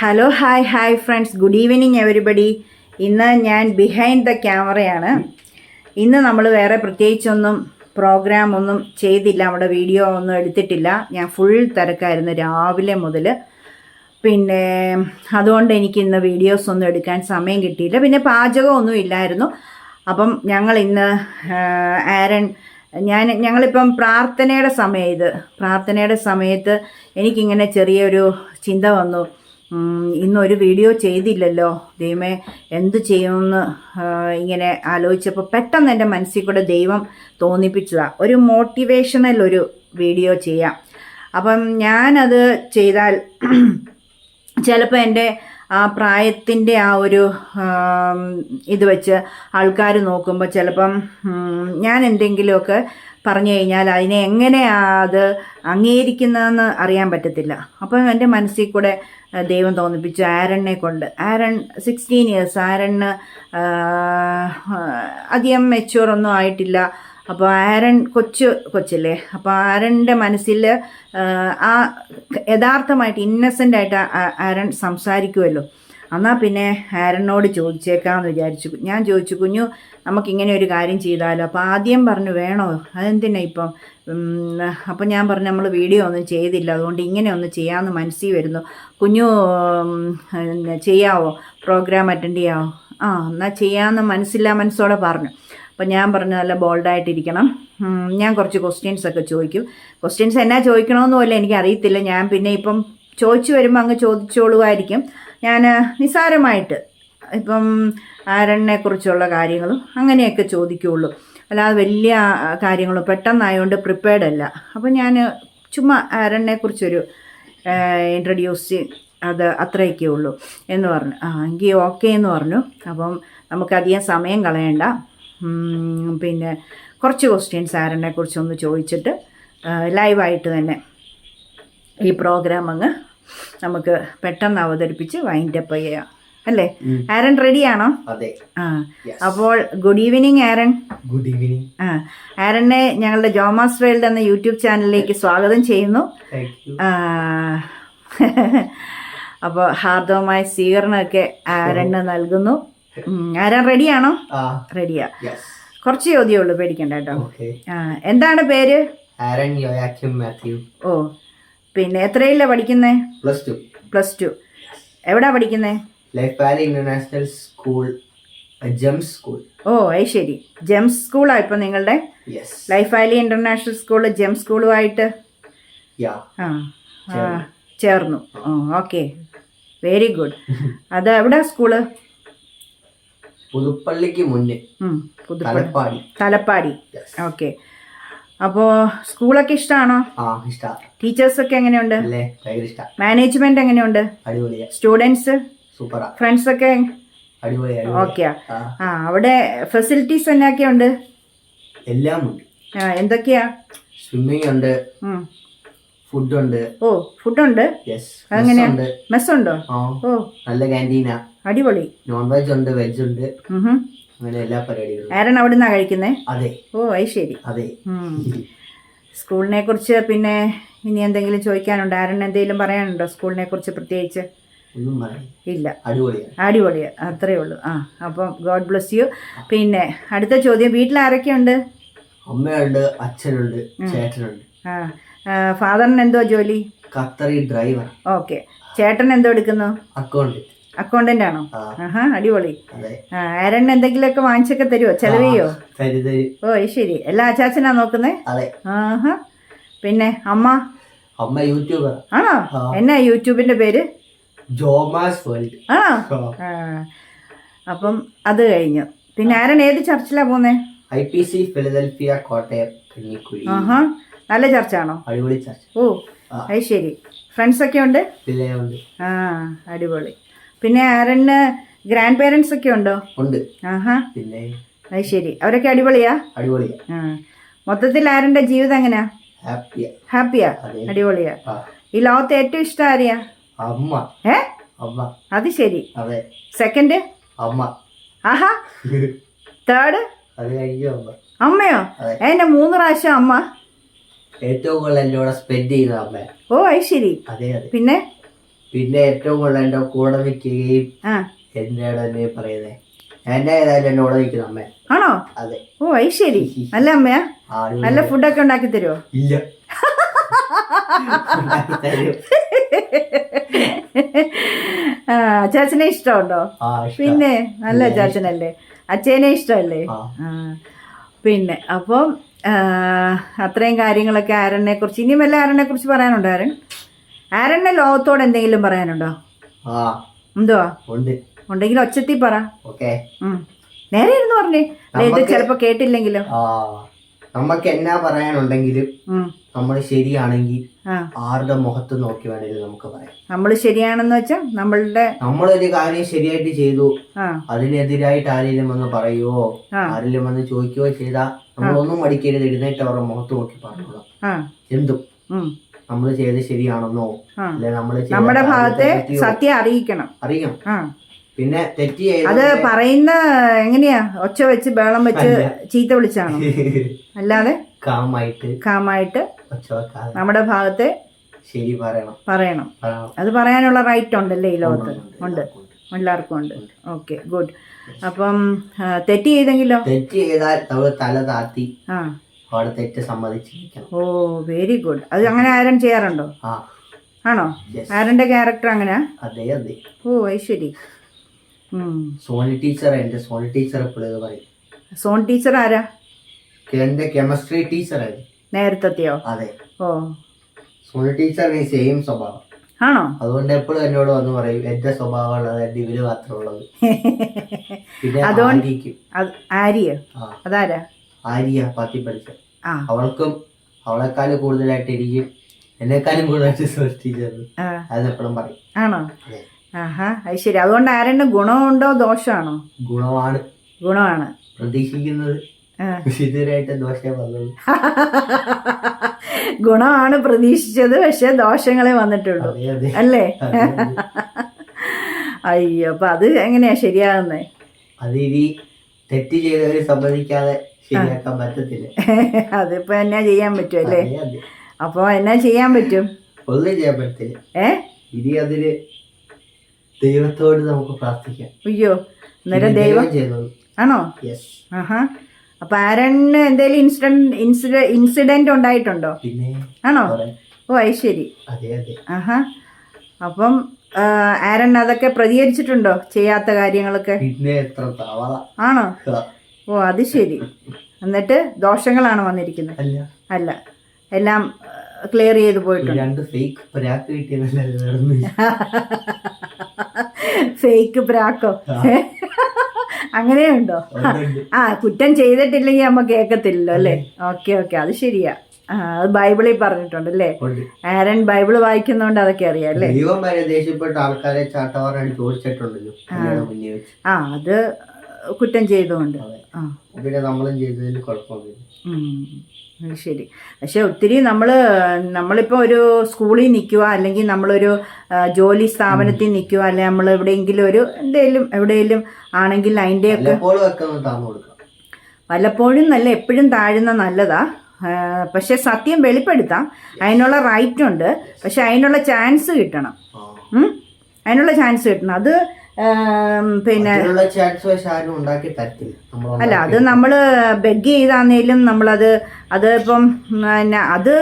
Hello hi hi friends good evening everybody ഇന്ന് ഞാൻ behind the ക്യാമറയാണ് ഇന്ന് നമ്മൾ വേറെ പ്രത്യേകിച്ചൊന്നും പ്രോഗ്രാം ഒന്നും ചെയ്തില്ല. നമ്മുടെ വീഡിയോ ഒന്നും എടുത്തിട്ടില്ല. ഞാൻ ഫുൾ തിരക്കായിരുന്നു രാവിലെ മുതൽ പിന്നെ അതുകൊണ്ട് എനിക്ക് ഇന്ന് വീഡിയോസ് ഒന്നും എടുക്കാൻ സമയം കിട്ടിയില്ല. പിന്നെ പാചകമൊന്നും ഇല്ലായിരുന്നു. അപ്പം ഞങ്ങൾ ഇന്ന് ആരൻ ഞാൻ ഞങ്ങളിപ്പം പ്രാർത്ഥനയുടെ സമയം ഇത്. പ്രാർത്ഥനയുടെ സമയത്ത് എനിക്കിങ്ങനെ ചെറിയൊരു ചിന്ത വന്നു. ഇന്നൊരു വീഡിയോ ചെയ്തില്ലല്ലോ. ദൈവമേ എന്ത് ചെയ്യുമെന്ന് ഇങ്ങനെ ആലോചിച്ചപ്പോൾ പെട്ടെന്ന് എന്റെ മനസ്സിൽ കൂടെ ദൈവം തോന്നിപ്പിച്ചതാണ് ഒരു മോട്ടിവേഷണൽ ഒരു വീഡിയോ ചെയ്യാം. അപ്പം ഞാനത് ചെയ്താൽ ചിലപ്പോൾ എന്റെ ആ പ്രായത്തിന്റെ ആ ഒരു ഇത് വെച്ച് ആൾക്കാർ നോക്കുമ്പോൾ ചിലപ്പം ഞാൻ എന്തെങ്കിലുമൊക്കെ പറഞ്ഞു കഴിഞ്ഞാൽ അതിനെ എങ്ങനെയാണ് അത് അംഗീകരിക്കുന്നതെന്ന് അറിയാൻ പറ്റത്തില്ല. അപ്പം എന്റെ മനസ്സിൽ കൂടെ ദൈവം തോന്നിപ്പിച്ചു ആരണിനെ കൊണ്ട്. ആരൺ സിക്സ്റ്റീൻ ഇയേഴ്സ് ആരണ് അധികം മെച്യൂർ ഒന്നും ആയിട്ടില്ല. അപ്പോൾ ആരൺ കൊച്ചു കൊച്ചല്ലേ? അപ്പോൾ ആരണിന്റെ മനസ്സിൽ ആ യഥാർത്ഥമായിട്ട് ഇന്നസെന്റ് ആയിട്ട് ആരൺ സംസാരിക്കുമല്ലോ എന്നാൽ പിന്നെ ആരനോട് ചോദിച്ചേക്കാമെന്ന് വിചാരിച്ചു. ഞാൻ ചോദിച്ചു കുഞ്ഞു നമുക്കിങ്ങനെ ഒരു കാര്യം ചെയ്താലോ? അപ്പോൾ ആദ്യം പറഞ്ഞു വേണോ? അതെന്തിനാ ഇപ്പം? അപ്പം ഞാൻ പറഞ്ഞു നമ്മൾ വീഡിയോ ഒന്നും ചെയ്തില്ല. അതുകൊണ്ട് ഇങ്ങനെ ഒന്ന് ചെയ്യാമെന്ന് മനസ്സിൽ വരുന്നു. കുഞ്ഞു ചെയ്യാവോ? Programme attend ചെയ്യാവോ? ആ എന്നാൽ ചെയ്യാമെന്ന് മനസ്സില്ല മനസ്സോടെ പറഞ്ഞു. അപ്പം ഞാൻ പറഞ്ഞു നല്ല ബോൾഡായിട്ടിരിക്കണം. ഞാൻ കുറച്ച് ക്വസ്റ്റ്യൻസ് ഒക്കെ ചോദിക്കും. ക്വസ്റ്റ്യൻസ് എന്നാ ചോദിക്കണമെന്ന് പോലും എനിക്ക് അറിയത്തില്ല ഞാൻ പിന്നെ ഇപ്പം ചോദിച്ചു വരുമ്പോൾ അങ്ങ് ചോദിച്ചോളുമായിരിക്കും ഞാൻ നിസ്സാരമായിട്ട് ഇപ്പം ആരണിനെ കാര്യങ്ങളും അങ്ങനെയൊക്കെ ചോദിക്കുകയുള്ളൂ അല്ലാതെ വലിയ കാര്യങ്ങളും പെട്ടെന്നായതുകൊണ്ട് പ്രിപ്പയർഡ് അല്ല. അപ്പം ഞാൻ ചുമ്മാ ആരണിനെ കുറിച്ചൊരു ഇൻട്രൊഡ്യൂസ് അത് അത്രയൊക്കെ ഉള്ളൂ എന്ന് പറഞ്ഞു. ആ എങ്കിൽ ഓക്കെ എന്ന് പറഞ്ഞു. അപ്പം നമുക്കധികം സമയം കളയണ്ട. പിന്നെ കുറച്ച് ക്വസ്റ്റ്യൻസ് ആരനെ കുറിച്ചൊന്ന് ചോദിച്ചിട്ട് ലൈവായിട്ട് തന്നെ ഈ പ്രോഗ്രാം അങ്ങ് നമുക്ക് പെട്ടെന്ന് അവതരിപ്പിച്ച് വൈൻഡപ്പ് ചെയ്യാം. അല്ലേ? ആരൻ റെഡിയാണോ അതെ. ആ. അപ്പോൾ good evening Aaron. Good evening ആ. ആരനെ ഞങ്ങളുടെ ജോമാസ് വേൾഡ് എന്ന യൂട്യൂബ് ചാനലിലേക്ക് സ്വാഗതം ചെയ്യുന്നു. അപ്പോൾ ഹാർദവമായ സ്വീകരണമൊക്കെ ആരന് നൽകുന്നു. ആരൻ റെഡിയാണോ റെഡിയാ കുറച്ച് ചോദ്യമേ ഉള്ളൂ പേടിക്കണ്ട കേട്ടോ. എന്താണ് പേര്? ആരൻ മാത്യു. ഓ. പിന്നെ എത്രയില്ല പഠിക്കുന്നേ? പ്ലസ് ടു പ്ലസ് ടു എവിടാ പഠിക്കുന്നേ? Life Valley International School Gems School ഓ അത് ശരി. ജംസ് സ്കൂളാ ഇപ്പൊ നിങ്ങളുടെ? Life Valley International School Gems സ്കൂളുമായിട്ട് ആ ചേർന്നു. ഓക്കെ വെരി ഗുഡ് അത് എവിടാ സ്കൂൾ പുതുപ്പള്ളിക്ക് മുന്നേ തലപ്പാടി. ഓക്കെ അപ്പോൾ സ്കൂളൊക്കെ ഇഷ്ടമാണോ ടീച്ചേഴ്സ് ഒക്കെ എങ്ങനെയുണ്ട്? മാനേജ്മെന്റ് എങ്ങനെയുണ്ട്? സ്റ്റുഡൻസ്? ഫ്രണ്ട്സ് ഒക്കെ ഓക്കെയാ. ആ. അവിടെ ഫെസിലിറ്റീസ് എന്നൊക്കെയുണ്ട്? എല്ലാം ഉണ്ട്. എന്തൊക്കെയാ? സ്വിമ്മിംഗ് ഉണ്ട്. ഫുഡ് ഉണ്ട് ഓ അതെങ്ങനെയാ? ഉണ്ട് മെസ്സുണ്ടോ? ഓ. നല്ല ക്യാന്റീനാ. അടിപൊളി. നോൺ വെജ് ഉണ്ട്. വെജ് ഉണ്ട്. അങ്ങനെ എല്ലാ പരിപാടികളും. ആരാണ് അവിടെ നിന്നാണ് കഴിക്കുന്നേ? അതെ. ഓ അത്. ശരി അതെ. സ്കൂളിനെ കുറിച്ച് പിന്നെ ഇനി എന്തെങ്കിലും ചോദിക്കാനുണ്ടോ? ആരൻ എന്തെങ്കിലും പറയാനുണ്ടോ സ്കൂളിനെ കുറിച്ച് പ്രത്യേകിച്ച്? ഇല്ല. അടിപൊളിയാണ്. അടിപൊളിയാ. അത്രേ ഉള്ളൂ. ആ അപ്പം ഗോഡ് ബ്ലസ് യു. പിന്നെ അടുത്ത ചോദ്യം വീട്ടിൽ ആരൊക്കെയുണ്ട്? അമ്മയുണ്ട് അച്ഛനുണ്ട് ചേട്ടനുണ്ട്. ആ ഫാദറിന് എന്തോ ജോലി? Qatari driver okay. ചേട്ടൻ എന്തോ എടുക്കുന്നു? അക്കൗണ്ട് അക്കൗണ്ടന്റ് ആണോ? ആഹാ അടിപൊളി. ആരണ്ണ എന്തെങ്കിലുമൊക്കെ വാങ്ങിച്ചൊക്കെ തരുമോ ചെലവ് ചെയ്യോ ഓ ശരി. എല്ലാ അച്ചാച്ചനാ നോക്കുന്നേ? ആഹാ. പിന്നെ അമ്മ? അമ്മ യൂട്യൂബർ ആണോ. എന്നാ യൂട്യൂബിന്റെ പേര്? ജോമാസ് വേൾഡ്. ആണോ? അപ്പം അത് കഴിഞ്ഞു. പിന്നെ ആരൻ ഏത് ചർച്ചിലാ പോന്നേ I P C Philadelphia Kottayam Kanjikuzhi. ആഹാ. നല്ല ചർച്ചാണോ? അടിപൊളി ചർച്ച. ഓ. അത് ശരി. ഫ്രണ്ട്സ് ഒക്കെ ഉണ്ട് ആ അടിപൊളി. പിന്നെ ആരന് ഗ്രാൻഡ് പേരൻസ് ഒക്കെ ഉണ്ടോ? ഉണ്ട്. ആഹാ. പിന്നെ അത് ശരി. അവരൊക്കെ അടിപൊളിയാ? അടിപൊളിയാ. ആ. മൊത്തത്തിൽ ആരന്റെ ജീവിതം എങ്ങനെയാ ഹാപ്പിയാ. ഹാപ്പിയാ? അടിപൊളിയാ. ഈ ലോകത്ത് ഏറ്റവും ഇഷ്ടം ആരെയാ? അമ്മ. ഏ? അമ്മ. അത് ശരി. അതെ. സെക്കൻഡ് അമ്മ. ആഹാ. തേർഡ് അത് കഴിഞ്ഞു അമ്മ. അമ്മയോ? എന്റെ മൂന്ന് പ്രാവശ്യം അമ്മ. ഏറ്റവും കൂടുതൽ എന്റെ കൂടെ സ്പെൻഡ് ചെയ്ത അമ്മ ഓ അത് ശരി. അതെ അതെ. പിന്നെ? പിന്നെ ഏറ്റവും കൂടുതൽ എന്റെ കൂടെ നിൽക്കുകയും ആ. എന്നോട് തന്നെ പറയുന്നത് എന്നെ ഏതായാലും എന്റെ കൂടെ നിൽക്കുന്ന അമ്മ. ആണോ? അതെ. ഓ അത് ശരി. നല്ല അമ്മയാ. ആരും നല്ല ഫുഡൊക്കെ ഉണ്ടാക്കി തരുമോ ഇല്ല. തരും. ആ ചാച്ചനെ ഇഷ്ടമുണ്ടോ? ആ, ഇഷ്ടാ. പിന്നെ നല്ല ചാച്ചനല്ലേ അച്ഛനെ ഇഷ്ടമല്ലേ? ആ. ആ. പിന്നെ അപ്പം ആ, അത്രയും കാര്യങ്ങളൊക്കെ ആരനെ കുറിച്ച് ഇനിയും വല്ല ആരനെ കുറിച്ച് പറയാനുണ്ടോ ആരൻ? ആരനെ ലോകത്തോട് എന്തെങ്കിലും പറയാനുണ്ടോ? എന്തുവാ? ഉണ്ട്. ഉണ്ടെങ്കിൽ ഒച്ചത്തി പറ. ഓക്കെ. നേരെ ഇരുന്ന് പറഞ്ഞേ. ഇത് ചിലപ്പോ കേട്ടില്ലെങ്കിലോ. നമുക്ക് എന്നാ പറയാനുണ്ടെങ്കിലും. നമ്മൾ ശരിയാണെങ്കിൽ ആരുടെ മുഖത്ത് നോക്കി വേണമെങ്കിലും നമുക്ക് പറയാം. നമ്മൾ ശരിയാണെന്ന് വെച്ചാൽ നമ്മളുടെ നമ്മളൊരു കാര്യം ശരിയായിട്ട് ചെയ്തു. അതിനെതിരായിട്ട് ആരെങ്കിലും വന്ന് പറയുവോ. ആരെങ്കിലും വന്ന് ചോദിക്കുകയോ ചെയ്താൽ നമ്മളൊന്നും മടിക്കരുത്. എഴുന്നേറ്റ് അവരുടെ മുഖത്ത് നോക്കി പറഞ്ഞോളാം. എന്തും. നമ്മൾ ചെയ്ത് ശരിയാണെന്നോ. അല്ലെ നമ്മൾ നമ്മുടെ ഭാഗത്തെ സത്യം അറിയിക്കണം. അറിയാം ആ. പിന്നെ തെറ്റ് അത് പറയുന്ന എങ്ങനെയാ? ഒച്ച വെച്ച് ബേളം വെച്ച് ചീത്ത വിളിച്ചാണോ? അല്ലാതെ? കാമായിട്ട്. കാമായിട്ട് നമ്മുടെ ഭാഗത്തെ ശരി പറയണം. പറയണം. അത് പറയാനുള്ള റൈറ്റ് ഉണ്ടല്ലേ ഈ ലോകത്ത്? ഉണ്ട്. എല്ലാവർക്കും ഉണ്ട്. ഓക്കെ ഗുഡ് അപ്പം തെറ്റ് ചെയ്തെങ്കിലോ? തെറ്റ് ചെയ്താൽ തല താത്തി. ആ. അവിടെ തെറ്റ് സമ്മതിച്ചിരിക്കണം. ഓ വെരി ഗുഡ് അത് അങ്ങനെ ആരും ചെയ്യാറുണ്ടോ? ആ. ആണോ? Yes. ആരന്റെ ക്യാരക്ടർ അങ്ങനെ? അതെ അതെ. ഓ ഐശ്വരി ഉം. സോണി ടീച്ചർ എന്റെ സോണി ടീച്ചർ എപ്പോഴും ഇത് പറയും. സോൺ ടീച്ചർ ആരാ? എന്റെ കെമിസ്ട്രി ടീച്ചറായിരുന്നു നേരത്തെത്തിയോ? അതെ. ഓ. സോണി ടീച്ചറിന് സെയിം സ്വഭാവം. ആണോ? അതുകൊണ്ട് എപ്പോഴും എന്നോട് വന്ന് പറയും എന്റെ സ്വഭാവം ഉള്ളത് എന്റെ ഇവർ മാത്രമുള്ളത് പിന്നെ അതുകൊണ്ട്- ആര്യക്കും അത് ആര്യ? ആ. അതാരാ? ആര്യ പാത്തി പഠിച്ച ആ. അവൾക്കും അവളെക്കാളും കൂടുതലായിട്ട് എനിക്ക് എന്നെക്കാളും കൂടുതലായിട്ട് സൃഷ്ടിച്ചത് അത് എപ്പോഴും പറയും. ആണോ? ആഹാ അത് ശരി. അതുകൊണ്ട് ആരുടെ ഗുണമുണ്ടോ ദോഷമാണോ? ഗുണമാണ്. ഗുണമാണ്. പ്രതീക്ഷിക്കുന്നത്. ഇതുവരെയായിട്ട് ദോഷമേ വന്നുള്ളൂ ഗുണമാണ് പ്രതീക്ഷിച്ചത് പക്ഷെ ദോഷങ്ങളെ വന്നിട്ടുള്ളൂ. അല്ലേ. അയ്യോ അപ്പൊ അത് എങ്ങനെയാ ശരിയാകുന്നേ അത് ഇനി തെറ്റ് ചെയ്തവര് സമ്മതിക്കാതെ ശരിയാക്കാൻ പറ്റത്തില്ല. അതിപ്പോ എന്നാ ചെയ്യാൻ പറ്റും അല്ലേ. അപ്പൊ എന്നാ ചെയ്യാൻ പറ്റും? ഒന്നും ചെയ്യാൻ പറ്റത്തില്ല. ഏ? ഇനി അതിൽ ദൈവത്തോട് നമുക്ക് പ്രാർത്ഥിക്കാം. അയ്യോ അന്നേരം ദൈവം ചെയ്തത് ആണോ? യെസ് ആഹാ. അപ്പൊ ആരണ് എന്തെങ്കിലും ഇൻസിഡന്റ് ഇൻസിഡ ഇൻസിഡന്റ് ഉണ്ടായിട്ടുണ്ടോ? പിന്നെ ആണോ? ഓ അത് ശരി. അതെ അതെ. ആഹാ. അപ്പം ആരണ് ആരൺ അതൊക്കെ പ്രതികരിച്ചിട്ടുണ്ടോ? ചെയ്യാത്ത കാര്യങ്ങളൊക്കെ? പിന്നെ എത്ര ആണോ? ഓ അത് ശരി. എന്നിട്ട് ദോഷങ്ങളാണ് വന്നിരിക്കുന്നത്. അല്ല. എല്ലാം ക്ലിയർ ചെയ്ത് പോയിട്ടുണ്ട്. ഫേക്ക് പ്രാക്ക്? അങ്ങനെയുണ്ടോ? ആ കുറ്റം ചെയ്തിട്ടില്ലെങ്കിൽ നമ്മ കേൾക്കത്തില്ലല്ലോ അല്ലേ? Okay okay. അത് ശരിയാ. ആ അത് ബൈബിളിൽ പറഞ്ഞിട്ടുണ്ട് അല്ലേ? ആരൻ ബൈബിൾ വായിക്കുന്നോണ്ട് അതൊക്കെ അറിയാം അല്ലേ? ദൈവം വരെ ദേഷ്യപ്പെട്ട ആൾക്കാരെ ചാട്ടവാറാണ് ചോദിച്ചിട്ടുണ്ടല്ലോ കല്യാണം ആ അത് കുറ്റം ചെയ്തുകൊണ്ട് പിന്നെ നമ്മളും ചെയ്തതിൽ കുഴപ്പമൊന്നുമില്ല. ശരി. പക്ഷെ ഒത്തിരി നമ്മൾ നമ്മളിപ്പോൾ ഒരു സ്കൂളിൽ നിൽക്കുക അല്ലെങ്കിൽ നമ്മളൊരു ജോലി സ്ഥാപനത്തിൽ നിൽക്കുക അല്ലെങ്കിൽ നമ്മൾ എവിടെയെങ്കിലും ഒരു എന്തെങ്കിലും എവിടെയെങ്കിലും ആണെങ്കിൽ വല്ലപ്പോഴും ഒക്കെ വല്ലപ്പോഴും നല്ല എപ്പോഴും താഴുന്ന നല്ലതാ. പക്ഷെ സത്യം വെളിപ്പെടുത്താം. അതിനുള്ള റൈറ്റ് ഉണ്ട് പക്ഷെ അതിനുള്ള ചാൻസ് കിട്ടണം. അതിനുള്ള ചാൻസ് കിട്ടണം. അത് പിന്നെ അല്ല അത് നമ്മൾ ബെഗ് ചെയ്താന്നേലും നമ്മളത് അത് ഇപ്പം പിന്നെ അത്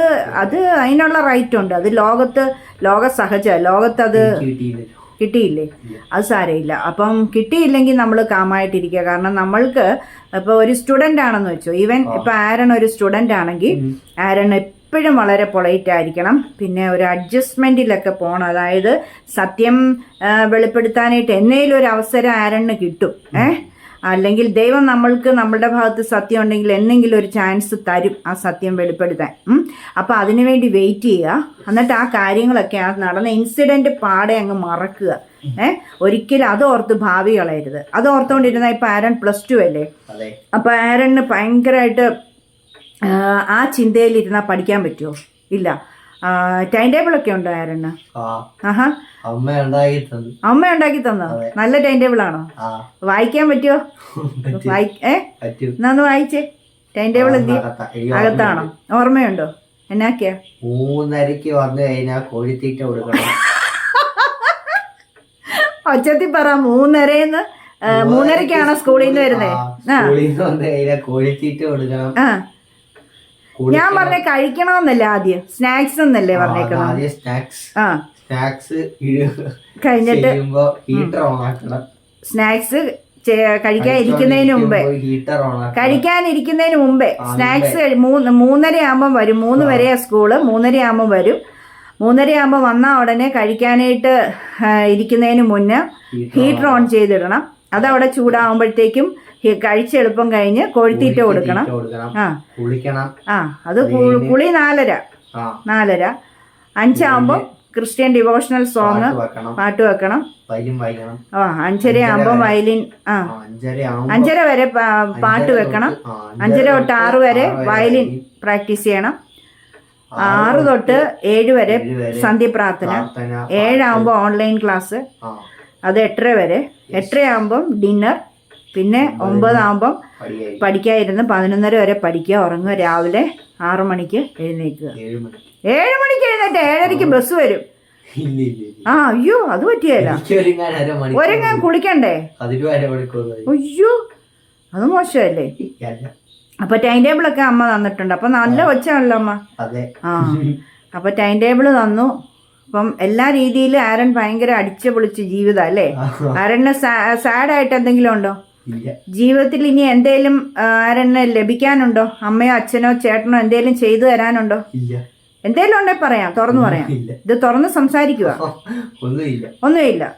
അത് അതിനുള്ള റൈറ്റ് ഉണ്ട്. അത് ലോകത്ത് ലോക സഹജ ലോകത്ത് അത് കിട്ടിയില്ല. കിട്ടിയില്ലേ? അത് സാരയില്ല അപ്പം കിട്ടിയില്ലെങ്കിൽ നമ്മൾ കാമായിട്ടിരിക്കുക. കാരണം നമ്മൾക്ക് ഇപ്പോൾ ഒരു സ്റ്റുഡന്റ് ആണെന്ന് വെച്ചോ. ഈവൻ ഇപ്പം ആരൺ ഒരു സ്റ്റുഡന്റ് ആണെങ്കിൽ ആരൺ എപ്പോഴും വളരെ പൊളൈറ്റ് ആയിരിക്കണം. പിന്നെ ഒരു അഡ്ജസ്റ്റ്മെന്റിലൊക്കെ പോകണം അതായത് സത്യം വെളിപ്പെടുത്താനായിട്ട് എന്തെങ്കിലും ഒരു അവസരം ആരണ് കിട്ടും. ഏ? അല്ലെങ്കിൽ ദൈവം നമ്മൾക്ക് നമ്മളുടെ ഭാഗത്ത് സത്യം ഉണ്ടെങ്കിൽ എന്തെങ്കിലും ഒരു ചാൻസ് തരും ആ സത്യം വെളിപ്പെടുത്താൻ. അപ്പോൾ അതിനുവേണ്ടി വെയിറ്റ് ചെയ്യുക. എന്നിട്ട് ആ കാര്യങ്ങളൊക്കെ ആ നടന്ന ഇൻസിഡന്റ് പാടെ അങ്ങ് മറക്കുക. ഏഹ് ഒരിക്കലും അത് ഓർത്ത് ഭാവി കളയരുത് അത് ഓർത്തുകൊണ്ടിരുന്ന ഇപ്പം ആരൺ പ്ലസ് ടു അല്ലേ? അപ്പോൾ ആരണിന് ഭയങ്കരമായിട്ട് ആ, ചിന്തയിൽ ഇരുന്നാ പഠിക്കാൻ പറ്റുമോ ഇല്ല. ടൈം ടേബിൾ ഒക്കെ ഉണ്ടോ ആരണ് ആഹാ. അമ്മ ഉണ്ടാക്കി തന്നു. നല്ല ടൈം ടേബിൾ ആണോ? വായിക്കാൻ പറ്റുമോ ഏ? നന്ന് വായിച്ചേ. ടൈം ടേബിൾ എന്ത് അകത്താണോ? ഓർമ്മയുണ്ടോ? എന്നാക്കിയാ? മൂന്നരക്ക് വന്നു കഴിഞ്ഞാൽ കോഴിത്തീറ്റ കൊടുക്കണം. ഒച്ചത്തി പറ മൂന്നരന്ന് മൂന്നരക്കാണ് സ്കൂളിൽ നിന്ന് വരുന്നേ? ആ സ്കൂളിൽ നിന്ന് കോഴിത്തീറ്റ കൊടുക്കണം. ഞാൻ പറഞ്ഞ കഴിക്കണമെന്നല്ലേ ആദ്യം. സ്നാക്സ് എന്നല്ലേ പറഞ്ഞേക്കണം സ്നാക്സ് ആ. സ്നാക്സ് കഴിഞ്ഞിട്ട് സ്നാക്സ് കഴിക്കാൻ ഇരിക്കുന്നതിന് മുമ്പേ. കഴിക്കാനിരിക്കുന്നതിന് മുമ്പേ. സ്നാക്സ് മൂന്ന് മൂന്നര ആകുമ്പം വരും. മൂന്ന് വരെ സ്കൂൾ മൂന്നര ആകുമ്പം വരും. മൂന്നര ആകുമ്പോൾ വന്ന ഉടനെ കഴിക്കാനായിട്ട് ഇരിക്കുന്നതിന് മുന്നേ ഹീറ്റർ ഓൺ ചെയ്തിടണം. അതവിടെ ചൂടാകുമ്പോഴത്തേക്കും കഴിച്ച് എളുപ്പം കഴിഞ്ഞ് കോഴിത്തീറ്റ കൊടുക്കണം. ആ. ആ അത് പുളി കുളി നാലര. നാലര അഞ്ചാകുമ്പോൾ ക്രിസ്ത്യൻ ഡിവോഷണൽ സോങ് പാട്ട് വെക്കണം. ആ അഞ്ചര ആകുമ്പോൾ വയലിൻ ആ. അഞ്ചര വരെ പാട്ട് വെക്കണം. അഞ്ചര തൊട്ട് ആറ് വരെ വയലിൻ പ്രാക്ടീസ് ചെയ്യണം. ആറ് തൊട്ട് ഏഴ് വരെ സന്ധ്യ വരെ സന്ധ്യപ്രാർത്ഥന. പ്രാർത്ഥന. ഏഴാകുമ്പോൾ ഓൺലൈൻ ക്ലാസ്. അത് എട്ടര വരെ. എട്ടരയാകുമ്പം ഡിന്നർ. പിന്നെ ഒമ്പതാകുമ്പം പഠിക്കാതിരുന്ന് പതിനൊന്നര വരെ പഠിക്കുക. ഉറങ്ങുക. രാവിലെ ആറു മണിക്ക് എഴുന്നേൽക്കുക. ഏഴ് മണി. ഏഴ് മണിക്ക് എഴുന്നേറ്റ് ഏഴരയ്ക്ക് ബസ് വരും. ആ അയ്യോ അത് പറ്റിയല്ല. ഒരുങ്ങാൻ കുളിക്കണ്ടേ. അയ്യോ അത് മോശമല്ലേ. അപ്പൊ ടൈം ടേബിൾ ഒക്കെ അമ്മ തന്നിട്ടുണ്ട്. അപ്പൊ നല്ല ഒച്ചാണല്ലോ അമ്മ. ആ. അപ്പൊ ടൈം ടേബിൾ തന്നു. അപ്പം എല്ലാ രീതിയിലും ആരൻ ഭയങ്കര അടിച്ചു പൊളിച്ച് ജീവിതം അല്ലേ? ആരന് സാഡായിട്ട് എന്തെങ്കിലും ഉണ്ടോ? ജീവിതത്തിൽ ഇനി എന്തേലും ആരെന്നെ ആരന് ലഭിക്കാനുണ്ടോ? അമ്മയോ അച്ഛനോ ചേട്ടനോ എന്തേലും ചെയ്തു തരാനുണ്ടോ? എന്തേലും ഉണ്ടെ പറയാം. തുറന്നു പറയാം. ഇത് തുറന്ന് സംസാരിക്കുക. ഒന്നുമില്ല.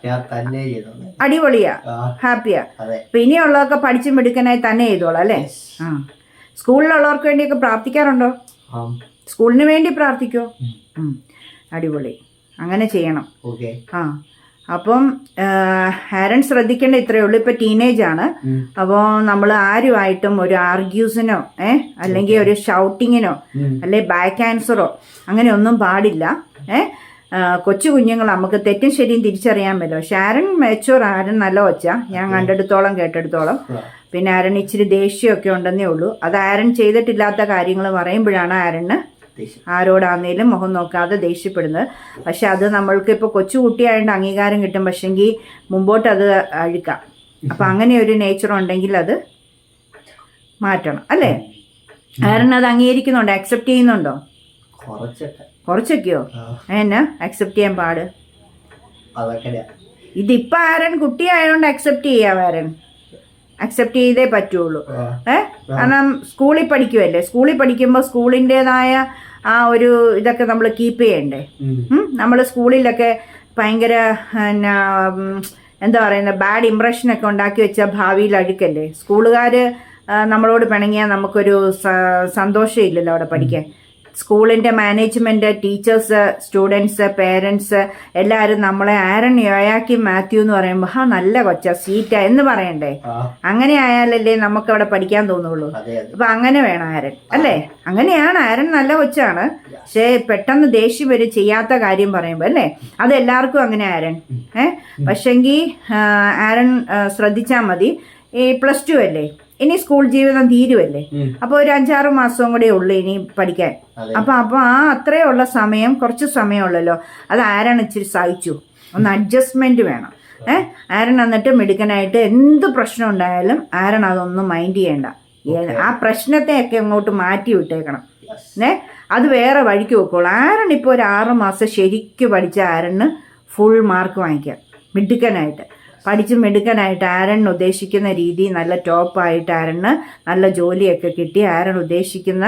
അടിപൊളിയാ. ഹാപ്പിയാ. അപ്പൊ ഇനിയുള്ളതൊക്കെ പഠിച്ചു മിടുക്കനായി തന്നെ ചെയ്തോളാം അല്ലേ? ആ. സ്കൂളിലുള്ളവർക്ക് വേണ്ടിയൊക്കെ പ്രാർത്ഥിക്കാറുണ്ടോ? സ്കൂളിന് വേണ്ടി പ്രാർത്ഥിക്കോ. അടിപൊളി. അങ്ങനെ ചെയ്യണം. ഓക്കെ. ആ. അപ്പം ഹാരൻസ് ശ്രദ്ധിക്കേണ്ട ഇത്രയേ ഉള്ളൂ. ഇപ്പൊ ടീനേജ് ആണ്. അപ്പോ അപ്പോൾ നമ്മൾ ആരുമായിട്ടും ഒരു ആർഗ്യൂസിനോ ഏ അല്ലെങ്കിൽ ഒരു ഷൗട്ടിങ്ങിനോ. അല്ലെ ബാക്ക് ആൻസറോ അങ്ങനെ ഒന്നും പാടില്ല. ഏ കൊച്ചു കുഞ്ഞുങ്ങൾ നമുക്ക് തെറ്റും ശരിയും തിരിച്ചറിയാൻ പറ്റും പക്ഷെ ആരൻ മെച്ചൂർ ആരൻ നല്ല ഒച്ച ഞാൻ കണ്ടെടുത്തോളം കേട്ടെടുത്തോളം. പിന്നെ ആരൻ ഇച്ചിരി ദേഷ്യമൊക്കെ ഉണ്ടെന്നേ ഉള്ളൂ. അത് ആരൻ ചെയ്തിട്ടില്ലാത്ത കാര്യങ്ങൾ പറയുമ്പോഴാണ് ആരന് ദേഷ്യം. ആരോടാന്നേലും മുഖം നോക്കാതെ ദേഷ്യപ്പെടുന്നത്. പക്ഷെ അത് നമ്മൾക്ക് ഇപ്പോൾ കൊച്ചുകുട്ടിയായതുകൊണ്ട് അംഗീകാരം കിട്ടും. പക്ഷെങ്കിൽ മുമ്പോട്ട് അത് അഴുക്കാം. അപ്പം അങ്ങനെ ഒരു നേച്ചർ ഉണ്ടെങ്കിൽ അത് മാറ്റണം. അല്ലേ? കാരണം അത് അംഗീകരിക്കുന്നുണ്ടോ? അക്സെപ്റ്റ് ചെയ്യുന്നുണ്ടോ? കുറച്ചൊക്കെ. കുറച്ചൊക്കെയോ? എന്നാ? അക്സെപ്റ്റ് ചെയ്യാൻ പാട്. ഇതിപ്പോ ആരൻ കുട്ടിയായതുകൊണ്ട് അക്സെപ്റ്റ് ചെയ്യാം ആരൻ. അക്സെപ്റ്റ് ചെയ്തേ പറ്റുള്ളൂ. ഏ? കാരണം സ്കൂളിൽ പഠിക്കുമല്ലേ സ്കൂളിൽ പഠിക്കുമ്പോൾ സ്കൂളിന്റെതായ ആ ഒരു ഇതൊക്കെ നമ്മൾ കീപ്പ് ചെയ്യണ്ടേ? നമ്മൾ സ്കൂളിലൊക്കെ ഭയങ്കര എന്നാ എന്താ പറയുന്ന ബാഡ് ഇമ്പ്രഷനൊക്കെ ഉണ്ടാക്കി വെച്ച ഭാവിയിൽ അഴുക്കല്ലേ? സ്കൂളുകാർ നമ്മളോട് പിണങ്ങിയാൽ നമുക്കൊരു സന്തോഷം സന്തോഷമില്ലല്ലോ അവിടെ പഠിക്കാൻ. സ്കൂളിന്റെ മാനേജ്മെന്റ് ടീച്ചേഴ്സ് സ്റ്റുഡൻസ് പേരൻസ് എല്ലാവരും നമ്മളെ ആരൺ യോയാക്കി മാത്യു എന്ന് പറയുമ്പോൾ ആ നല്ല കൊച്ച സീറ്റ എന്ന് പറയണ്ടേ? അങ്ങനെ ആയാലല്ലേ നമുക്ക് അവിടെ പഠിക്കാൻ തോന്നുള്ളൂ. അപ്പൊ അങ്ങനെ വേണം ആരൻ അല്ലേ? അങ്ങനെയാണ് ആരൻ നല്ല കൊച്ചാണ്. പക്ഷേ പെട്ടെന്ന് ദേഷ്യം വരും ചെയ്യാത്ത കാര്യം പറയുമ്പോൾ അല്ലേ? അത് എല്ലാവർക്കും അങ്ങനെ ആരൻ. ഏഹ് പക്ഷെങ്കിൽ ആരൻ ശ്രദ്ധിച്ചാൽ മതി. ഈ പ്ലസ് ടു അല്ലേ? ഇനി സ്കൂൾ ജീവിതം തീരുവല്ലേ? അപ്പൊ അപ്പോൾ ഒരു അഞ്ചാറ് മാസവും കൂടെ ഉള്ളു ഇനി പഠിക്കാൻ. അപ്പൊ അപ്പൊ ആ അത്രയുള്ള സമയം കുറച്ച് സമയമുള്ളല്ലോ അത് ആരാണ് ഇച്ചിരി സഹിച്ചു. ഒന്ന് അഡ്ജസ്റ്റ്മെന്റ് വേണം. ഏഹ് ആരൻ എന്നിട്ട് മിടുക്കനായിട്ട് എന്ത് പ്രശ്നം ഉണ്ടായാലും ആരൻ അതൊന്നും മൈൻഡ് ചെയ്യേണ്ട. ആ പ്രശ്നത്തെയൊക്കെ അങ്ങോട്ട് മാറ്റി വിട്ടേക്കണം. ഏ? അത് വേറെ വഴിക്ക് വെക്കോളൂ ആരൻ ഇപ്പോൾ ഒരു ആറ് മാസം ശരിക്കും പഠിച്ച ആരന് ഫുൾ മാർക്ക് വാങ്ങിക്കാം. മിടുക്കനായിട്ട്. പഠിച്ച് മിടുക്കനായിട്ട് ആരൺ ഉദ്ദേശിക്കുന്ന രീതി നല്ല ടോപ്പായിട്ട് ആരണ് നല്ല ജോലിയൊക്കെ കിട്ടി ആരൺ ഉദ്ദേശിക്കുന്ന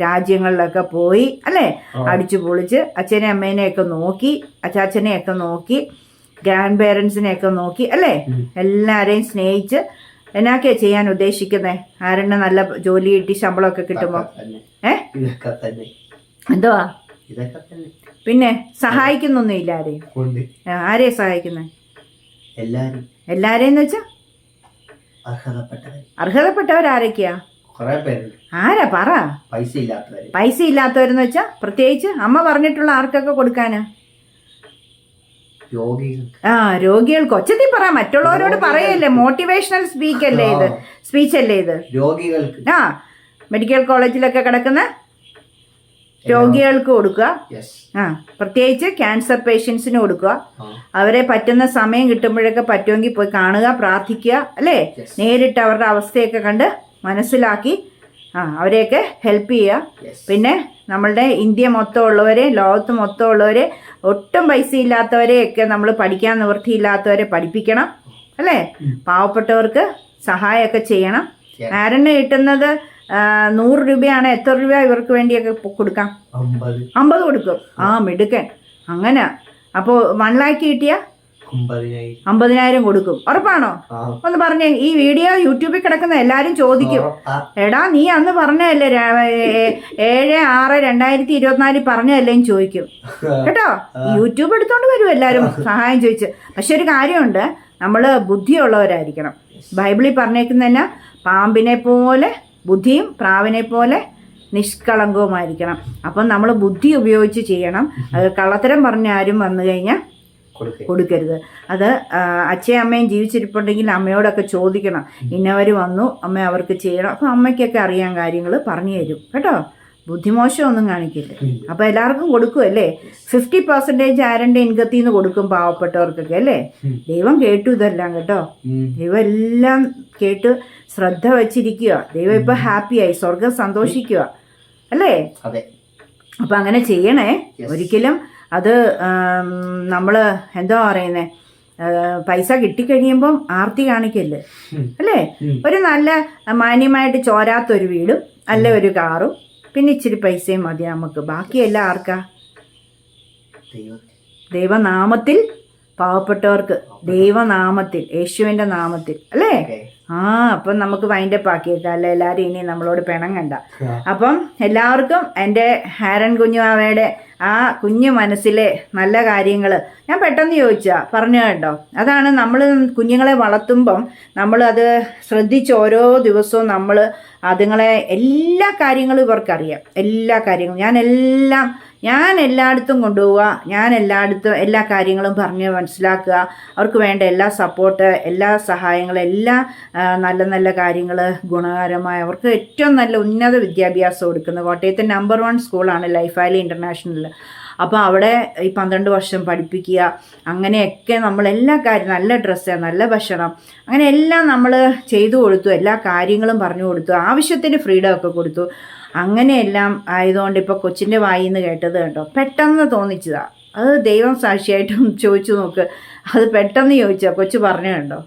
രാജ്യങ്ങളിലൊക്കെ പോയി അല്ലേ? അടിച്ചു പൊളിച്ച് അച്ഛനെ അമ്മേനെയൊക്കെ നോക്കി അച്ചാച്ചനെയൊക്കെ നോക്കി ഗ്രാൻഡ് പേരൻസിനെയൊക്കെ നോക്കി അല്ലേ. എല്ലാവരെയും സ്നേഹിച്ച് എന്നാക്കെയാ ചെയ്യാൻ ഉദ്ദേശിക്കുന്നത് ആരണ് നല്ല ജോലി കിട്ടി ശമ്പളമൊക്കെ കിട്ടുമ്പോൾ ഏ? എന്തുവാ? പിന്നെ സഹായിക്കുന്നൊന്നും ഇല്ല ആരെയും? സഹായിക്കുന്നേ ആരെയാ സഹായിക്കുന്നത് എല്ലാരും. എല്ലാരെയും എന്ന് വെച്ചാ? അർഹതപ്പെട്ടവർ അർഹതപ്പെട്ടവരാരൊക്കെയാ? കുറെ പേരുണ്ട്. ആരാ? പറ. പൈസ ഇല്ലാത്തവര്. പൈസ ഇല്ലാത്തവരെന്ന് വെച്ചാ? പ്രത്യേകിച്ച് അമ്മ പറഞ്ഞിട്ടുള്ള ആർക്കൊക്കെ കൊടുക്കാനാ? ആ രോഗികൾക്ക്. ഒച്ചത്തിൽ പറ. മറ്റുള്ളവരോട് പറയല്ലേ? മോട്ടിവേഷണൽ സ്പീക്ക് അല്ലേ ഇത്. സ്പീച്ച് അല്ലേ ഇത്? രോഗികൾക്ക്. ആ. മെഡിക്കൽ കോളേജിലൊക്കെ കിടക്കുന്ന രോഗികൾക്ക് കൊടുക്കുക. ആ പ്രത്യേകിച്ച് ക്യാൻസർ പേഷ്യൻസിന് കൊടുക്കുക. അവരെ പറ്റുന്ന സമയം കിട്ടുമ്പോഴൊക്കെ പറ്റുമെങ്കിൽ പോയി കാണുക പ്രാർത്ഥിക്കുക അല്ലേ? നേരിട്ട് അവരുടെ അവസ്ഥയൊക്കെ കണ്ട് മനസ്സിലാക്കി ആ അവരെയൊക്കെ ഹെൽപ്പ് ചെയ്യുക. പിന്നെ നമ്മളുടെ ഇന്ത്യ മൊത്തമുള്ളവരെ ലോകത്ത് മൊത്തമുള്ളവരെ ഒട്ടും പൈസ ഇല്ലാത്തവരെയൊക്കെ നമ്മൾ പഠിക്കാൻ നിവൃത്തിയില്ലാത്തവരെ പഠിപ്പിക്കണം അല്ലേ? പാവപ്പെട്ടവർക്ക് സഹായമൊക്കെ ചെയ്യണം. ആരന് കിട്ടുന്നത് നൂറ് രൂപയാണ്. എത്ര രൂപ ഇവർക്ക് വേണ്ടിയൊക്കെ കൊടുക്കാം? അമ്പത്. കൊടുക്കും. ആ മിടുക്കൻ. അങ്ങനെ. അപ്പോൾ വൺ ലാക്ക് കിട്ടിയ? അമ്പതിനായിരം. കൊടുക്കും. ഉറപ്പാണോ? ഒന്ന് പറഞ്ഞേ ഈ വീഡിയോ യൂട്യൂബിൽ കിടക്കുന്ന എല്ലാരും ചോദിക്കും. എടാ നീ അന്ന് പറഞ്ഞല്ലേ ഏഴ് ആറ് രണ്ടായിരത്തി ഇരുപത്തിനാലിൽ പറഞ്ഞതല്ലേന്ന് ചോദിക്കും. കേട്ടോ? യൂട്യൂബ് എടുത്തോണ്ട് വരും എല്ലാരും സഹായം ചോദിച്ചു. പക്ഷെ ഒരു കാര്യമുണ്ട്. നമ്മൾ ബുദ്ധിയുള്ളവരായിരിക്കണം. ബൈബിളിൽ പറഞ്ഞേക്കുന്നതന്നെ പാമ്പിനെ പോലെ ബുദ്ധിയും പ്രാവിനെ പോലെ നിഷ്കളങ്കവുമായിരിക്കണം. അപ്പം നമ്മൾ ബുദ്ധി ഉപയോഗിച്ച് ചെയ്യണം. അത് കള്ളത്തരം പറഞ്ഞ ആരും വന്നു കഴിഞ്ഞാൽ കൊടുക്കരുത്. അത് അച്ഛയും അമ്മയും ജീവിച്ചിരിപ്പുണ്ടെങ്കിൽ അമ്മയോടൊക്കെ ചോദിക്കണം. ഇന്നവർ വന്നു അമ്മ അവർക്ക് ചെയ്യണം. അപ്പം അമ്മയ്ക്കൊക്കെ അറിയാൻ കാര്യങ്ങൾ പറഞ്ഞു തരും. കേട്ടോ? ബുദ്ധിമോശമൊന്നും കാണിക്കില്ല. അപ്പോൾ എല്ലാവർക്കും കൊടുക്കും അല്ലേ ഫിഫ്റ്റി പെർസെന്റേജ് ആരന്റെ ഇൻകത്തിൽ നിന്ന് കൊടുക്കും പാവപ്പെട്ടവർക്കൊക്കെ അല്ലേ? ദൈവം കേട്ടു ഇതെല്ലാം കേട്ടോ. ദൈവം എല്ലാം കേട്ട് ശ്രദ്ധ വച്ചിരിക്കുക ദൈവം ഇപ്പോൾ ഹാപ്പിയായി സ്വർഗം സന്തോഷിക്കുക അല്ലേ? അപ്പം അങ്ങനെ ചെയ്യണേ. ഒരിക്കലും അത് നമ്മൾ എന്താ പറയുന്നേ? പൈസ കിട്ടിക്കഴിയുമ്പം ആർത്തി കാണിക്കല്ലേ അല്ലേ? ഒരു നല്ല മാന്യമായിട്ട് ചോരാത്തൊരു വീടും നല്ല ഒരു കാറും പിന്നെ ഇച്ചിരി പൈസയും മതി നമുക്ക്. ബാക്കിയെല്ലാം ആർക്കാ? ദൈവനാമത്തിൽ പാവപ്പെട്ടവർക്ക്. ദൈവനാമത്തിൽ യേശുവിന്റെ നാമത്തിൽ. അല്ലേ. ആ അപ്പം നമുക്ക് വൈൻഡപ്പ് ആക്കിയേക്കാം. അല്ലേ? എല്ലാവരും ഇനി നമ്മളോട് പിണങ്ങണ്ട. അപ്പം എല്ലാവർക്കും എന്റെ ഹാരൻ കുഞ്ഞുമാവയുടെ ആ കുഞ്ഞു മനസ്സിലെ നല്ല കാര്യങ്ങൾ ഞാൻ പെട്ടെന്ന് ചോദിച്ചാൽ പറഞ്ഞു കേട്ടോ. അതാണ് നമ്മൾ കുഞ്ഞുങ്ങളെ വളർത്തുമ്പം നമ്മൾ അത് ശ്രദ്ധിച്ച് ഓരോ ദിവസവും നമ്മൾ അതുങ്ങളെ എല്ലാ കാര്യങ്ങളും ഇവർക്കറിയാം. എല്ലാ കാര്യങ്ങളും. ഞാൻ എല്ലാം ഞാൻ എല്ലായിടത്തും കൊണ്ടുപോവുക. ഞാൻ എല്ലായിടത്തും എല്ലാ കാര്യങ്ങളും പറഞ്ഞ് മനസ്സിലാക്കുക. അവർക്ക് വേണ്ട എല്ലാ സപ്പോർട്ട് എല്ലാ സഹായങ്ങളും എല്ലാ നല്ല നല്ല കാര്യങ്ങൾ ഗുണകരമായ അവർക്ക് ഏറ്റവും നല്ല ഉന്നത വിദ്യാഭ്യാസം കൊടുക്കുന്നത് കോട്ടയത്തെ നമ്പർ വൺ സ്കൂളാണ് ലൈഫ് വാലി ഇന്റർനാഷണൽ അപ്പോൾ അവിടെ ഈ പന്ത്രണ്ട് വർഷം പഠിപ്പിക്കുക അങ്ങനെയൊക്കെ നമ്മൾ എല്ലാ കാര്യം നല്ല ഡ്രസ്സ് നല്ല ഭക്ഷണം അങ്ങനെ എല്ലാം നമ്മൾ ചെയ്തു കൊടുത്തു എല്ലാ കാര്യങ്ങളും പറഞ്ഞു കൊടുത്തു ആവശ്യത്തിന് ഫ്രീഡം ഒക്കെ കൊടുത്തു. അങ്ങനെയെല്ലാം ആയതുകൊണ്ട് ഇപ്പോൾ കൊച്ചിന്റെ വായിൽ നിന്ന് കേട്ടത് കേട്ടോ പെട്ടെന്ന് തോന്നിച്ചതാണ് അത് ദൈവം സാക്ഷിയായിട്ടും ചോദിച്ചു നോക്ക്. അത് പെട്ടെന്ന് ചോദിച്ചാൽ കൊച്ചു പറഞ്ഞു കണ്ടോ?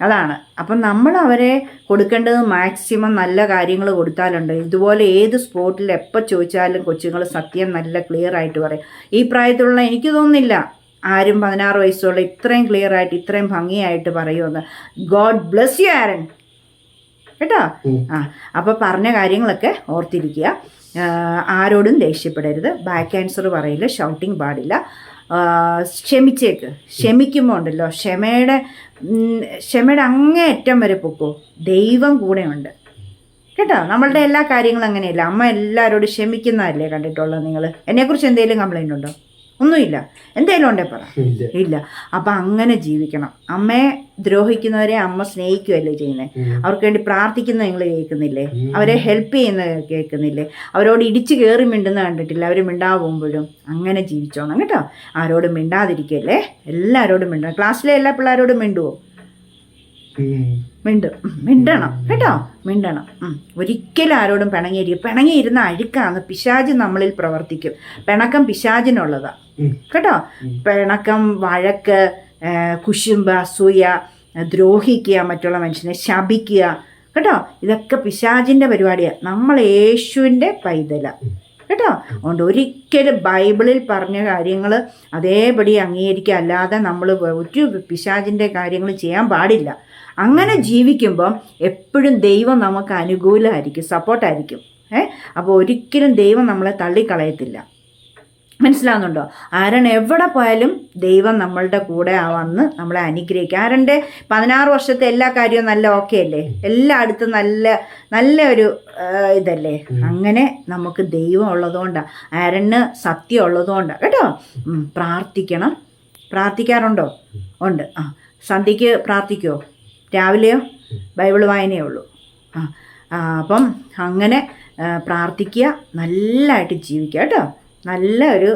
അതാണ്. അപ്പം നമ്മൾ അവരെ കൊടുക്കേണ്ടത് മാക്സിമം നല്ല കാര്യങ്ങൾ കൊടുത്താലുണ്ട്. ഇതുപോലെ ഏത് സ്പോട്ടിൽ എപ്പോൾ ചോദിച്ചാലും കൊച്ചുങ്ങൾ സത്യം നല്ല ക്ലിയർ ആയിട്ട് പറയും. ഈ പ്രായത്തിലുള്ള എനിക്ക് തോന്നുന്നില്ല. ആരും പതിനാറ് വയസ്സുള്ള ഇത്രയും ക്ലിയർ ആയിട്ട് ഇത്രയും ഭംഗിയായിട്ട് പറയുമെന്ന്. God bless you Aaran. കേട്ടോ. ആ അപ്പോൾ പറഞ്ഞ കാര്യങ്ങളൊക്കെ ഓർത്തിരിക്കുക. ആരോടും ദേഷ്യപ്പെടരുത്. ബാക്ക് ആൻസർ പറയില്ല ഷൗട്ടിങ് പാടില്ല. ക്ഷമിച്ചേക്ക്. ക്ഷമിക്കുമ്പോൾ ഉണ്ടല്ലോ ക്ഷമയുടെ ക്ഷമയുടെ അങ്ങേയറ്റം വരെ പൊക്കോ. ദൈവം കൂടെയുണ്ട് കേട്ടോ? നമ്മളുടെ എല്ലാ കാര്യങ്ങളും അങ്ങനെയല്ല? അമ്മ എല്ലാവരോടും ക്ഷമിക്കുന്നതല്ലേ കണ്ടിട്ടുള്ളത് നിങ്ങൾ? എന്നെക്കുറിച്ച് എന്തെങ്കിലും കംപ്ലൈന്റ് ഉണ്ടോ? ഒന്നുമില്ല. എന്തേലും ഉണ്ടേ പറ. ഇല്ല. അപ്പം അങ്ങനെ ജീവിക്കണം. അമ്മയെ ദ്രോഹിക്കുന്നവരെ അമ്മ സ്നേഹിക്കുകയല്ലേ ചെയ്യുന്നത് അവർക്ക് വേണ്ടി പ്രാർത്ഥിക്കുന്ന നിങ്ങൾ കേൾക്കുന്നില്ലേ? അവരെ ഹെൽപ്പ് ചെയ്യുന്ന കേൾക്കുന്നില്ലേ? അവരോട് ഇടിച്ച് കയറി മിണ്ടുന്ന കണ്ടിട്ടില്ല. അവർ മിണ്ടാവുമ്പോഴും അങ്ങനെ ജീവിച്ചോണം കേട്ടോ. ആരോടും മിണ്ടാതിരിക്കല്ലേ? എല്ലാവരോടും മിണ്ടണം ക്ലാസ്സിലെ എല്ലാ പിള്ളേരോടും മിണ്ടുവോ. മിണ്ടും. മിണ്ടണം. കേട്ടോ? മിണ്ടണം. ഒരിക്കലും ആരോടും പിണങ്ങിയിരിക്കും പിണങ്ങിയിരുന്ന അഴുക്കാണ് പിശാജ് നമ്മളിൽ പ്രവർത്തിക്കും. പിണക്കം പിശാജിനുള്ളതാ. കേട്ടോ? പിണക്കം വഴക്ക് കുശുംബ കുശുമ്പ് അസൂയ ദ്രോഹിക്കുക മറ്റുള്ള മനുഷ്യനെ ശപിക്കുക. കേട്ടോ? ഇതൊക്കെ പിശാജിന്റെ പരിപാടിയാണ് നമ്മൾ യേശുവിന്റെ പൈതല. കേട്ടോ? അതുകൊണ്ട് ഒരിക്കലും ബൈബിളിൽ പറഞ്ഞ കാര്യങ്ങൾ അതേപടി അംഗീകരിക്കുക അല്ലാതെ നമ്മൾ ഒരു പിശാചിന്റെ കാര്യങ്ങൾ ചെയ്യാൻ പാടില്ല. അങ്ങനെ ജീവിക്കുമ്പം എപ്പോഴും ദൈവം നമുക്ക് അനുകൂലമായിരിക്കും സപ്പോർട്ടായിരിക്കും ഏ? അപ്പോൾ ഒരിക്കലും ദൈവം നമ്മളെ തള്ളിക്കളയത്തില്ല. മനസ്സിലാവുന്നുണ്ടോ? ആരൻ എവിടെ പോയാലും ദൈവം നമ്മളുടെ കൂടെ വന്ന് നമ്മളെ അനുഗ്രഹിക്കും. ആരന്റെ പതിനാറ് വർഷത്തെ എല്ലാ കാര്യവും നല്ല ഓക്കെ അല്ലേ? എല്ലായിടത്തും നല്ല നല്ല ഒരു ഇതല്ലേ? അങ്ങനെ നമുക്ക് ദൈവം ഉള്ളതുകൊണ്ടാണ് ആരണ് സത്യം ഉള്ളതുകൊണ്ടാണ് കേട്ടോ? പ്രാർത്ഥിക്കണം. പ്രാർത്ഥിക്കാറുണ്ടോ? ഉണ്ട്. ആ സന്ധ്യയ്ക്ക് പ്രാർത്ഥിക്കുമോ രാവിലെയോ? ബൈബിൾ വായനയേ ഉള്ളൂ. ആ അപ്പം അങ്ങനെ പ്രാർത്ഥിക്കുക നല്ലതായിട്ട് ജീവിക്കുക. കേട്ടോ? നല്ല ഒരു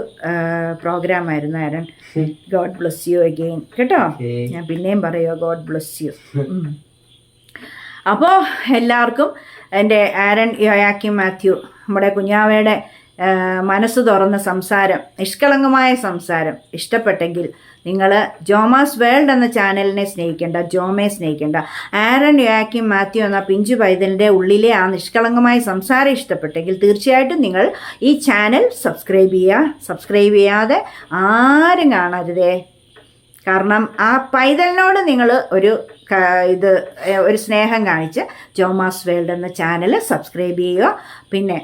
പ്രോഗ്രാം ആയിരുന്നു Aaran God bless you again കേട്ടോ. ഞാൻ പിന്നെയും പറയുക ഗോഡ് ബ്ലസ് യു അപ്പോൾ എല്ലാവർക്കും എന്റെ ആരൻ യോയാക്കി മാത്യു നമ്മുടെ കുഞ്ഞാവയുടെ മനസ്സ് തുറന്ന സംസാരം നിഷ്കളങ്കമായ സംസാരം ഇഷ്ടപ്പെട്ടെങ്കിൽ നിങ്ങൾ ജോമാസ് വേൾഡ് എന്ന ചാനലിനെ സ്നേഹിക്കേണ്ട ജോമയെ സ്നേഹിക്കേണ്ട. ആരൻ യാക്കിം മാത്യു എന്ന പിഞ്ചു പൈതലിന്റെ ഉള്ളിലെ ആ നിഷ്കളങ്കമായ സംസാരം ഇഷ്ടപ്പെട്ടെങ്കിൽ തീർച്ചയായിട്ടും നിങ്ങൾ ഈ ചാനൽ സബ്സ്ക്രൈബ് ചെയ്യുക. സബ്സ്ക്രൈബ് ചെയ്യാതെ ആരും കാണരുതേ. കാരണം ആ പൈതലിനോട് നിങ്ങൾ ഒരു ഇത് ഒരു സ്നേഹം കാണിച്ച് ജോമാസ് വേൾഡ് എന്ന ചാനൽ സബ്സ്ക്രൈബ് ചെയ്യുക. പിന്നെ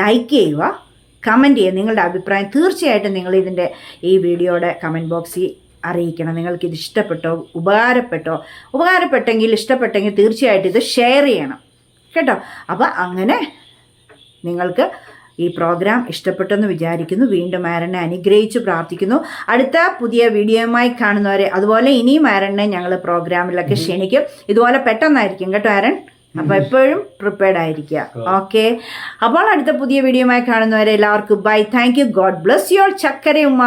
ലൈക്ക് ചെയ്യുക. കമന്റ് ചെയ്യുക. നിങ്ങളുടെ അഭിപ്രായം തീർച്ചയായിട്ടും നിങ്ങൾ ഇതിന്റെ ഈ വീഡിയോയുടെ കമന്റ് ബോക്സിൽ അറിയിക്കണം. നിങ്ങൾക്കിത് ഇഷ്ടപ്പെട്ടോ ഉപകാരപ്പെട്ടോ ഉപകാരപ്പെട്ടെങ്കിൽ ഇഷ്ടപ്പെട്ടെങ്കിൽ തീർച്ചയായിട്ടും ഇത് ഷെയർ ചെയ്യണം. കേട്ടോ? അപ്പോൾ അങ്ങനെ നിങ്ങൾക്ക് ഈ പ്രോഗ്രാം ഇഷ്ടപ്പെട്ടെന്ന് വിചാരിക്കുന്നു. വീണ്ടും ആരണ്ണെ അനുഗ്രഹിച്ച് പ്രാർത്ഥിക്കുന്നു. അടുത്ത പുതിയ വീഡിയോയുമായി കാണുന്നവരെ അതുപോലെ ഇനിയും ആരണ്ണെ ഞങ്ങൾ പ്രോഗ്രാമിലൊക്കെ ക്ഷണിക്കും. ഇതുപോലെ പെട്ടെന്നായിരിക്കും. കേട്ടോ ആരൻ? അപ്പോൾ എപ്പോഴും പ്രിപ്പയർഡ് ആയിരിക്കുക. ഓക്കെ അപ്പോൾ അടുത്ത പുതിയ വീഡിയോയുമായി കാണുന്നവരെ എല്ലാവർക്കും bye thank you God bless your ചക്കര ഉമ്മ